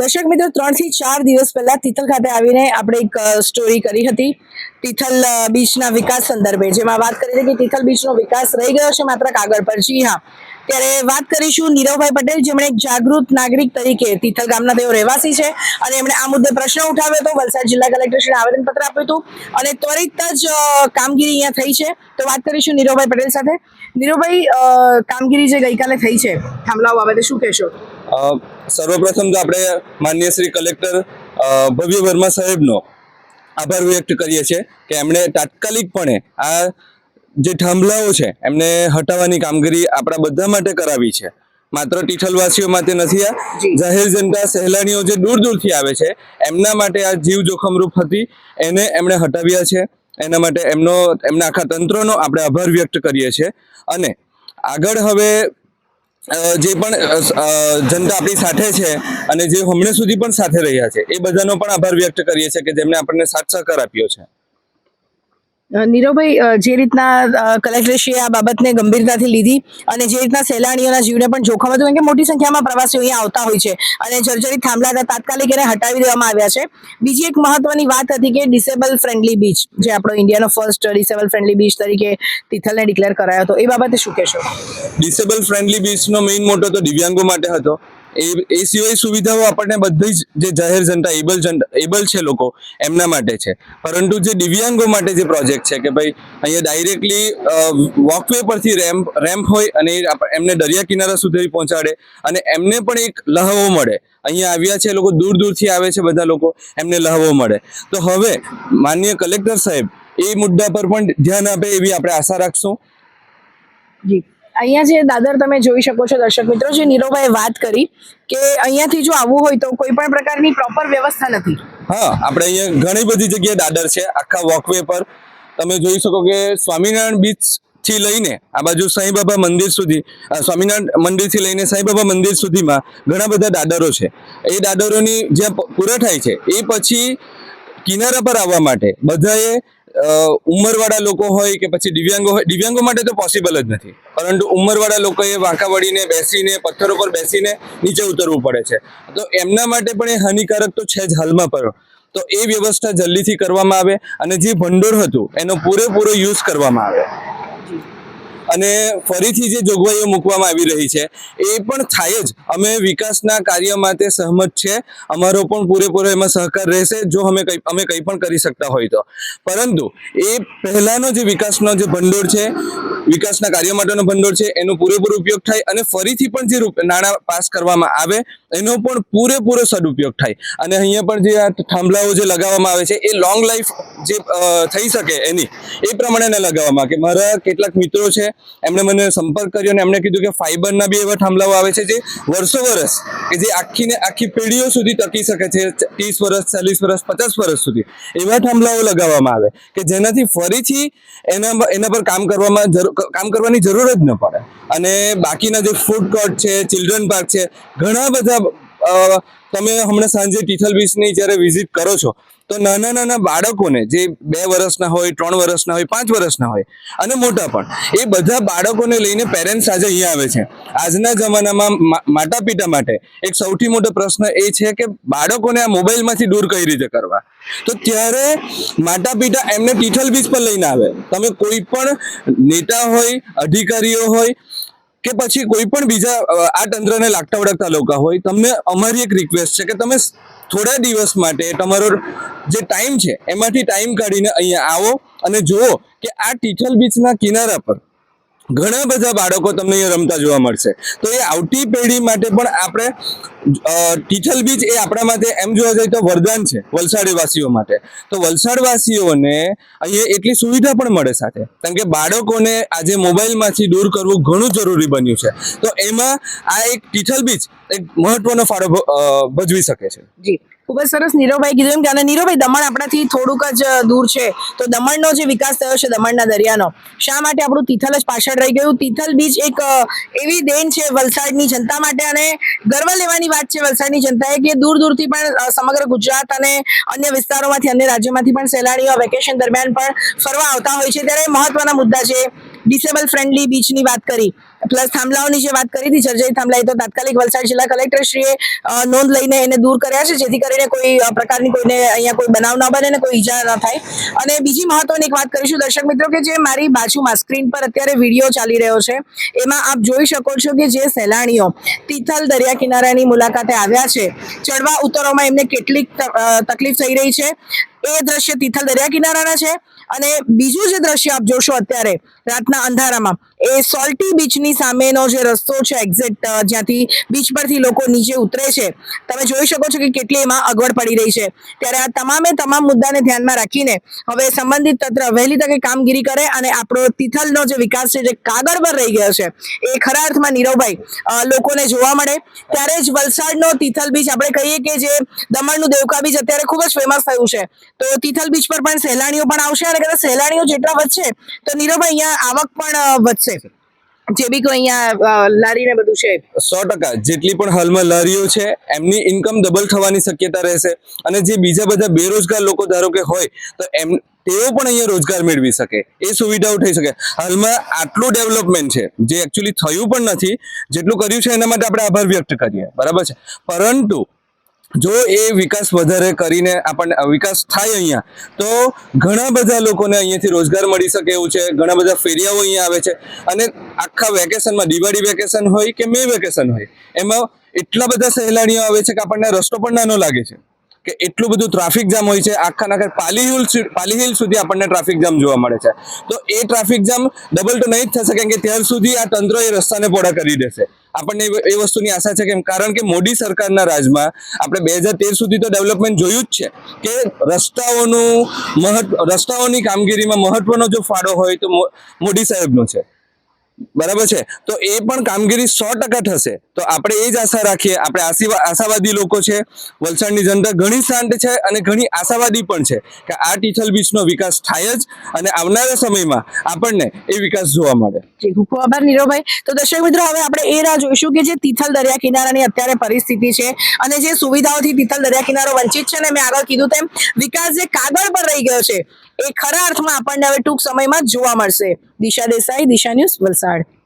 દર્શક મિત્રો ત્રણથી ચાર દિવસ પહેલા તિથલ ખાતે આવીને આપણે એક સ્ટોરી કરી હતી. તિથલ બીચના વિકાસ સંદર્ભે. જેમાં વાત કરી હતી કે તિથલ બીચનો વિકાસ રહી ગયો છે માત્ર કાગળ પર. જી હા. ત્યારે વાત કરીશું નીરવભાઈ પટેલ, જેમણે એક જાગૃત નાગરિક તરીકે તિથલ ગામના તેઓ રહેવાસી છે અને એમણે આ મુદ્દે પ્રશ્ન ઉઠાવ્યો હતો. વલસાડ જિલ્લા કલેક્ટરશ્રીને આવેદનપત્ર આપ્યું હતું અને ત્વરિત જ કામગીરી અહીંયા થઈ છે. તો વાત કરીશું નીરવભાઈ પટેલ સાથે. નીરવભાઈ કામગીરી જે ગઈકાલે થઈ છે, થાંભલાઓ બાબતે શું કહેશો? સર્વપ્રથમ તો આપણે માનનીય શ્રી કલેક્ટર ભવ્ય વર્મા સાહેબનો આભાર વ્યક્ત કરીએ છીએ કે એમણે તાત્કાલિકપણે આ જે થાંભલાઓ છે એમને હટાવવાની કામગીરી આપણા બધા માટે કરાવી છે. માત્ર તિથલવાસીઓ માટે નથી આ. જાહેર જનતા સહેલાણીઓ જે દૂર દૂરથી આવે છે એમના માટે આ જીવ જોખમરૂપ હતી એને એમણે હટાવ્યા છે. એના માટે એમનો એમના આખા તંત્રનો આપણે આભાર વ્યક્ત કરીએ છીએ. અને આગળ હવે જે પણ જનતા આપણી સાથે છે અને જે હમણાં સુધી પણ સાથે રહ્યા છે, એ બધાનો પણ આભાર વ્યક્ત કરીએ છીએ કે જેમણે આપણને સાથ સહકાર આપ્યો છે. નીરવભાઈ જે રીતના કલેક્ટરશ્રીએ આ બાબતને ગંભીરતાથી લીધી અને જે રીતના સહેલાણીઓના જીવને પણ જોખમ હતું કે મોટી સંખ્યામાં પ્રવાસીઓ અહીંયા આવતા હોય છે અને જર્જરિત થાંભલા તાત્કાલિક એને હટાવી દેવામાં આવ્યા છે. બીજી એક મહત્વની વાત હતી કે ડિસેબલ ફ્રેન્ડલી બીચ, જે આપણો ઇન્ડિયાનો ફર્સ્ટ ડિસેબલ ફ્રેન્ડલી બીચ તરીકે તિથલને ડિક્લેર કરાયો હતો. એ બાબતે શું કહેશો? ડિસેબલ ફ્રેન્ડલી બીચનો મેઇન મોટો તો દિવ્યાંગો માટે હતો. એ સિવાય સુવિધાઓ આપણને બધી જ જે જાહેર જનતા, એબલ એબલ છે લોકો, એમના માટે છે. પરંતુ જે દિવ્યાંગો માટે જે પ્રોજેક્ટ છે કે ભાઈ, અહીંયા ડાયરેક્ટલી વોકવે પરથી રેમ્પ રેમ્પ હોય અને એમને દરિયા કિનારા સુધી પહોંચાડે અને એમને પણ એક લહાવો મળે. અહીંયા આવ્યા છે લોકો, દૂર દૂરથી આવે છે બધા લોકો, એમને લહાવો મળે. તો હવે, માન્ય કલેક્ટર સાહેબ, એ મુદ્દા પર પણ ધ્યાન આપે એવી આપણે આશા રાખશું. જી. અહીંયા જે દાદર તમે જોઈ શકો છો દર્શક મિત્રો, જે નીરોભાઈ વાત કરી કે અહીંયાથી જો આવવું હોય તો કોઈ પણ પ્રકારની પ્રોપર વ્યવસ્થા નથી. હા, આપણે અહીંયા ઘણી બધી જગ્યાએ દાદર છે, આખા વોકવે પર. તમે જોઈ શકો કે સ્વામિનારાયણ બીચથી લઈને આ બાજુ સાંઈ બાબા મંદિર સુધી સ્વામિનારાયણ મંદિરથી લઈને સાંઈ બાબા મંદિર સુધીમાં ઘણા બધા દાદરો છે. એ દાદરોની જ્યાં પૂરા થાય છે, એ પછી કિનારા પર આવવા માટે બધાએ ઉંમરવાળા લોકો હોય કે પછી દિવ્યાંગો હોય, દિવ્યાંગો માટે તો પોસિબલ જ નથી. પરંતુ ઉંમરવાળા લોકોએ વાંકા વળીને બેસીને, પથ્થરો પર બેસીને નીચે ઉતરવું પડે છે. તો એમના માટે પણ એ હાનિકારક તો છે જ હાલમાં પણ. તો એ વ્યવસ્થા જલ્દીથી કરવામાં આવે અને જે ભંડોળ હતું, એનો પૂરેપૂરો યુઝ કરવામાં આવે. અને ફરીથી જે જોગવાઈઓ મૂકવામાં આવી રહી છે, એ પણ થાય જ. અમે વિકાસના કાર્ય માટે સહમત છે. અમારો પણ પૂરેપૂરો એમાં સહકાર રહેશે, જો અમે કંઈ અમે કંઈ પણ કરી શકતા હોય તો. પરંતુ, એ પહેલાંનો જે વિકાસનો જે ભંડોળ છે, વિકાસના કાર્ય માટેનો ભંડોળ છે, એનો પૂરેપૂરો ઉપયોગ થાય અને ફરીથી પણ જે નાણાં પાસ કરવામાં આવે, એનો પણ પૂરેપૂરો સદુપયોગ થાય. અને અહીંયા પણ જે આ થાંભલાઓ જે લગાવવામાં આવે છે, એ લોંગ લાઈફ જે થઈ શકે એની, એ પ્રમાણે લગાવવામાં કે મારા કેટલાક મિત્રો છે એમણે મને સંપર્ક કર્યો અને એમણે કીધું કે ફાઇબરના બી એવા થાંભલાઓ આવે છે જે વર્ષો વર્ષ, કે જે આખીને આખી પેઢીઓ સુધી ટકી શકે છે ત્રીસ વર્ષ, ચાલીસ વર્ષ, પચાસ વર્ષ સુધી. એવા થાંભલાઓ લગાવવામાં આવે કે જેનાથી ફરીથી એના એના પર કામ કરવામાં કામ કરવાની જરૂર જ ન પડે. અને બાકીના જે ફૂડ કોર્ટ છે ચિલ્ડ્રન પાર્ક છે, ઘણા બધા તમે હમણાં સાંજે તિથલ બીચની જ્યારે વિઝિટ કરો છો, તો નાના નાના બાળકોને જે બે વર્ષના હોય, ત્રણ વર્ષના હોય, પાંચ વર્ષના હોય અને મોટા પણ, એ બધા બાળકોને લઈને પેરેન્ટ્સ આજે અહીંયા આવે છે. આજના જમાનામાં માતા પિતા માટે એક સૌથી મોટો પ્રશ્ન એ છે કે બાળકોને આ મોબાઈલમાંથી દૂર કઈ રીતે કરવા? તો ત્યારે માતા પિતા એમને તિથલ બીચ પર લઈને આવે. તમે કોઈ પણ નેતા હોય, અધિકારીઓ હોય કે પછી કોઈ પણ બીજા આ તંત્રને લાગતા વળગતા લોકો હોય, તમને અમારી એક રિક્વેસ્ટ છે કે તમે થોડા દિવસ માટે તમારો જે ટાઈમ છે, એમાંથી ટાઈમ કાઢીને અહીંયા આવો અને જુઓ કે આ ટીથલ બીચના કિનારા પર ઘણા બધા બાળકો તમને અહીંયા રમતા જોવા મળશે. તો એ આવતી પેઢી માટે પણ આપણે અ, બીચ એ આપણા માટે એમ જોવા જઈએ તો વરદાન છે વલસાડવાસીઓ માટે. તો વલસાડવાસીઓને અહીંયા એટલી સુવિધા પણ મળે સાથે. કારણ કે બાળકોને આજે મોબાઈલમાંથી દૂર કરવું ઘણું જરૂરી બન્યું છે. તો એમાં આ એક ટીઠલ બીચ એક મહત્વનો ફાળો ભજવી શકે છે. જી. ખૂબ જ સરસ નીરવભાઈ કીધું એમ કે અને નીરવભાઈ, દમણ આપણાથી થોડુંક જ દૂર છે. તો દમણનો જે વિકાસ થયો છે દમણના દરિયાનો, શા માટે આપણું તિથલ જ પાછળ રહી ગયું? તિથલ બીચ એક એવી દેન છે વલસાડની જનતા માટે અને ગર્વ લેવાની વાત છે વલસાડની જનતાએ કે દૂર દૂરથી પણ સમગ્ર ગુજરાત અને અન્ય વિસ્તારોમાંથી, અન્ય રાજ્યોમાંથી પણ સહેલાણીઓ વેકેશન દરમિયાન પણ ફરવા આવતા હોય છે. ત્યારે મહત્વના મુદ્દા છે ડિસેબલ ફ્રેન્ડલી બીચની વાત કરી. પ્લસ થાંભલાઓની જે વાત કરી હતી જર્જરિત થાંભલા, એ તો તાત્કાલિક વલસાડ જિલ્લા કલેક્ટરશ્રીએ નોંધ લઈને એને દૂર કર્યા છે, જેથી કરીને કોઈ પ્રકારની કોઈને અહીંયા કોઈ બનાવ ન બને અને કોઈ ઈજા ન થાય. અને બીજી મહત્વની એક વાત કરીશું, દર્શક મિત્રો, કે જે મારી બાજુમાં સ્ક્રીન પર અત્યારે વીડિયો ચાલી રહ્યો છે, એમાં આપ જોઈ શકો છો કે જે સહેલાણીઓ તિથલ દરિયા કિનારાની મુલાકાતે આવ્યા છે. ચડવા ઉતરવામાં એમને કેટલીક તકલીફ થઈ રહી છે. એ દ્રશ્ય તિથલ દરિયા કિનારાના છે. અને બીજું જે દ્રશ્ય આપ જોશો અત્યારે રાતના અંધારામાં એ સોલ્ટી બીચની સામેનો જે રસ્તો છે એક્ઝેક્ટ જ્યાંથી બીચ પરથી લોકો નીચે ઉતરે છે તમે જોઈ શકો છો કે કેટલી એમાં અગવડ પડી રહી છે. ત્યારે આ તમામે તમામ મુદ્દાને ધ્યાનમાં રાખીને હવે સંબંધિત તંત્ર વહેલી તકે કામગીરી કરે અને આપણો તિથલનો જે વિકાસ છે જે કાગળ પર રહી ગયો છે એ ખરા અર્થમાં નીરવભાઈ લોકોને જોવા મળે. ત્યારે જ વલસાડનો તિથલ બીચ આપણે કહીએ કે જે દમણનું દેવકા બીચ અત્યારે ખૂબ જ ફેમસ થયું છે. તો તિથલ બીચ પર પણ સહેલાણીઓ પણ આવશે અને કદાચ સહેલાણીઓ જેટલા વધશે તો નીરવભાઈ અહીંયા આવક પણ અ, વધશે જે બી કોઈ અહીંયા લારીને બધું છે. સો ટકા. જેટલી પણ હાલમાં લારીઓ છે એમની ઇન્કમ ડબલ થવાની શક્યતા રહેશે. અને જે બીજા બધા બેરોજગાર લોકો ધારો કે હોય તો એમ તેઓ પણ અહીંયા રોજગાર મેળવી શકે. એ સુવિધાઓ થઈ શકે. હાલમાં આટલું ડેવલપમેન્ટ છે જે એકચ્યુઅલી થયું પણ નથી જેટલું કર્યું છે એના માટે આપણે આભાર વ્યક્ત કરીએ. બરાબર છે? પરંતુ જો એ વિકાસ વધારે કરીને આપણને વિકાસ થાય અહીંયા, તો ઘણા બધા લોકોને અહીંયાથી રોજગાર મળી શકે એવું છે, ઘણા બધા ફેરિયાઓ અહીંયા આવે છે, અને આખા વેકેશનમાં, દિવાળી વેકેશન હોય કે મે વેકેશન હોય, એમાં એટલા બધા સહેલાણીઓ આવે છે કે આપણને રસ્તો પણ નાનો લાગે છે. કે એટલું બધું ટ્રાફિક જામ હોય છે. આખા નાખા પાલી હિલ પાલી હિલ સુધી આપણને ટ્રાફિક જામ જોવા મળે છે. તો એ ટ્રાફિક જામ ડબલ તો નહીં જ થશે, કેમ કે ત્યાર સુધી આ તંત્ર એ રસ્તાને પોડા કરી દેશે. આપણને એ- વસ્તુની આશા છે કેમ? કારણ કે મોદી સરકારના રાજમાં આપણે બે હજાર તેર સુધી તો ડેવલપમેન્ટ જોયું જ છે કે રસ્તાઓનું મહત્વ, રસ્તાઓની કામગીરીમાં મહત્વનો જો ફાળો હોય તો મોદી સાહેબનો છે. બરાબર છે? તો એ પણ કામગીરી સો ટકા થશે. તો આપણે એ જ આશા રાખીએ. આપણે આશીવા આશાવાદી લોકો છે. વલસાડની જનતા ઘણી શાંત છે અને ઘણી આશાવાદી પણ છે કે આ તિથલ બીચનો વિકાસ થાય જ અને આવનારા સમયમાં આપણને એ વિકાસ જોવા મળે. ખૂબ ખૂબ આભાર નીરવભાઈ. તો દર્શક મિત્રો, હવે આપણે એ રાહ જોઈશું કે જે તિથલ દરિયા કિનારાની અત્યારે પરિસ્થિતિ છે અને જે સુવિધાઓથી તિથલ દરિયા કિનારો વંચિત છે ને મેં આગળ કીધું તેમ, વિકાસ જે કાગળ પર રહી ગયો છે એ ખરા અર્થમાં આપણને હવે ટૂંક સમયમાં જોવા મળશે. દિશા દેસાઈ દિશા ન્યૂઝ વલસાડ.